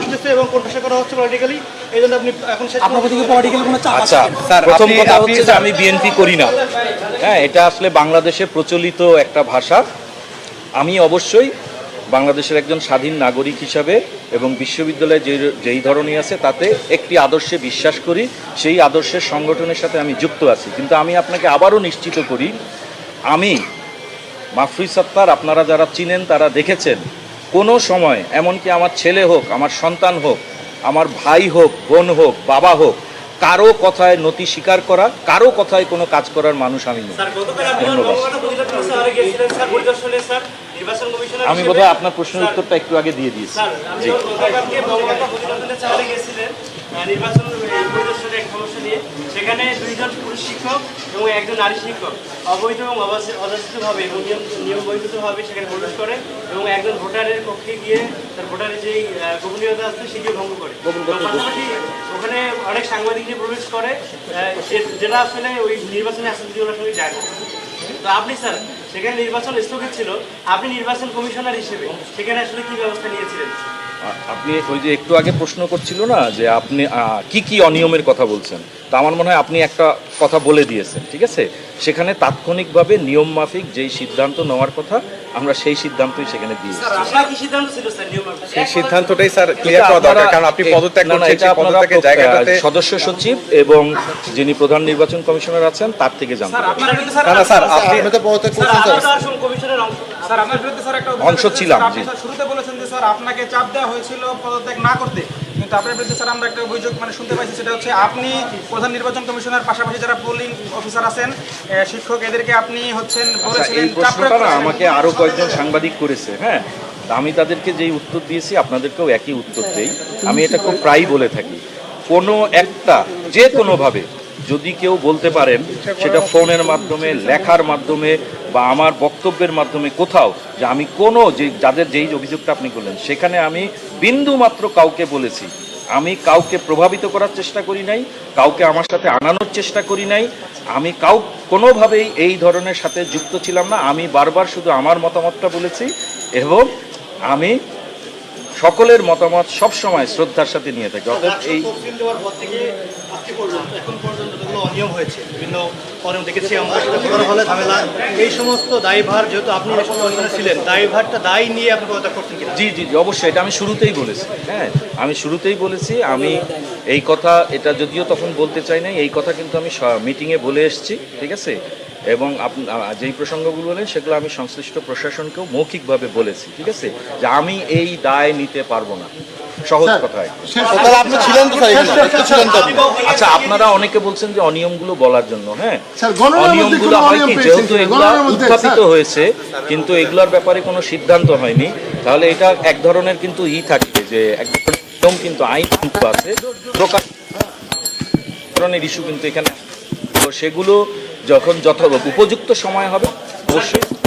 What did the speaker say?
আসতেছে এবং কোণঠাসা করা হচ্ছে পলিটিক্যালি এই জন্য আপনি এখন শেষ আপনার প্রতি পলিটিক্যাল কোনো চাপ আচ্ছা স্যার, প্রথম কথা হচ্ছে যে আমি বিএনপি করি না। হ্যাঁ এটা আসলে বাংলাদেশে প্রচলিত একটা ভাষা। আমি অবশ্যই বাংলাদেশের একজন স্বাধীন নাগরিক হিসাবে এবং বিশ্ববিদ্যালয়ে যে যেই ধরনের আছে তাতে একটি আদর্শে বিশ্বাস করি। সেই আদর্শের সংগঠনের সাথে আমি যুক্ত আছি। কিন্তু আমি আপনাকে আবারও নিশ্চিত করি আমি মাফরুই সত্তার আপনারা যারা চিনেন তারা দেখেছেন কোনো সময় এমনকি আমার ছেলে হোক আমার সন্তান হোক আমার ভাই হোক বোন হোক বাবা হোক কারও কথায় নতি স্বীকার করা কারও কথায় কোনো কাজ করার মানুষ আমি নই। ধন্যবাদ। আমি বোধহয় আপনার প্রশ্নের উত্তরটা একটু আগে দিয়ে দিয়েছি। নির্বাচন পরিদর্শনের এক সমস্যা নিয়ে। সেখানে দুইজন পুরুষ শিক্ষক এবং একজন নারী শিক্ষক। অবৈধ এবং অযাচিতভাবে এবং নিয়ম নিয়ম সেখানে প্রবেশ করে এবং একজন ভোটারের পক্ষে গিয়ে তার ভোটারের গোপনীয়তা আছে সেটিও ভঙ্গ করে। পাশাপাশি ওখানে অনেক সাংবাদিক নিয়ে প্রবেশ করে যে- যেটা আসলে ওই নির্বাচনে আসলে যায় তো আপনি স্যার সেখানে নির্বাচন স্থগিত ছিল, আপনি নির্বাচন কমিশনার হিসেবে সেখানে আসলে কি ব্যবস্থা নিয়েছিলেন? আপনি ওই যে একটু আগে প্রশ্ন করছিল না, যে আপনি কি কি অনিয়মের কথা বলছেন? তা আমার মনে হয় আপনি একটা কথা বলে দিয়েছেন ঠিক আছে? সেখানে তাৎক্ষণিকভাবে নিয়ম মাফিক যেই সিদ্ধান্ত নেওয়ার কথা আমরা সেই সিদ্ধান্তই সেখানে দিয়েছি আপনার কি সিদ্ধান্ত ছিল স্যার নিয়ম সেই সিদ্ধান্তটাই স্যার ক্লিয়ার করা দরকার কারণ আপনি পদত্যাগ না, না, করছেন সেই পদত্যাগের জায়গাটাতে সদস্য সচিব এবং যিনি প্রধান নির্বাচন কমিশনার আছেন তার থেকে জানতে স্যার না না আপনি অংশ। স্যার আপনার বিরুদ্ধে স্যার একটা অংশ ছিলাম, শুরুতে বলেছেন যে স্যার আপনাকে চাপ দেওয়া হয়েছিল পদত্যাগ না করতে। কিন্তু আপনার বিরুদ্ধে স্যার আমরা একটা অভিযোগ মানে শুনতে পাইছি সেটা হচ্ছে আপনি প্রধান নির্বাচন কমিশনার পাশাপাশি যারা পোলিং অফিসার আছেন শিক্ষক এদেরকে আপনি হচ্ছেন আচ্ছা, বলেছিলেন। আমাকে আরও কয়েকজন সাংবাদিক করেছে হ্যাঁ? তা আমি তাদেরকে যেই উত্তর দিয়েছি আপনাদেরকেও একই উত্তর দেই। আমি এটা খুব প্রায়ই বলে থাকি। কোনো একটা যে কোনোভাবে যদি কেউ বলতে পারেন সেটা ফোনের মাধ্যমে, লেখার মাধ্যমে বা আমার বক্তব্যের মাধ্যমে কোথাও যে আমি কোনো যে যাদের যেই অভিযোগটা আপনি করলেন, সেখানে আমি বিন্দু মাত্র কাউকে বলেছি। আমি কাউকে প্রভাবিত করার চেষ্টা করি নাই, কাউকে আমার সাথে আনানোর চেষ্টা করি নাই। আমি কাউ, কোনোভাবেই এই ধরনের সাথে যুক্ত ছিলাম না। আমি বারবার শুধু আমার মতামতটা বলেছি এবং আমি সকলের মতামত সবসময় শ্রদ্ধার সাথে নিয়ে থাকি। অতএব এই অনিয়ম হয়েছে বিভিন্ন অনিয়ম দেখেছি আমরা সেটা হলে ঝামেলা। এই সমস্ত দায়ভার যেহেতু আপনি ছিলেন দায়ভারটা দায় নিয়ে আপনি করছেন জি জি জি অবশ্যই এটা আমি শুরুতেই বলেছি। হ্যাঁ আমি শুরুতেই বলেছি আমি এই কথা এটা যদিও তখন বলতে চাই নাই এই কথা কিন্তু আমি মিটিংয়ে বলে এসেছি ঠিক আছে? এবং যেই প্রসঙ্গগুলো বলেন সেগুলো আমি সংশ্লিষ্ট প্রশাসনকেও মৌখিকভাবে বলেছি ঠিক আছে? যে আমি এই দায় নিতে পারব না। সহজ কথায়। আপনি ছিলেন তো স্যার এখানে একটু ছিলেন তো আপনি আচ্ছা আপনারা অনেকে বলছেন যে অনিয়মগুলো বলার জন্য হ্যাঁ? অনিয়মগুলো হয় কি? যেহেতু এগুলো উত্থাপিত হয়েছে কিন্তু এগুলোর ব্যাপারে কোনো সিদ্ধান্ত হয়নি। তাহলে এটা এক ধরনের কিন্তু ই থাকবে যে এক ধরনের কিন্তু আইন কিন্তু আছে। প্রকাশ ধরনের ইস্যু কিন্তু এখানে তো সেগুলো যখন যথাযথ উপযুক্ত সময় হবে অবশ্যই।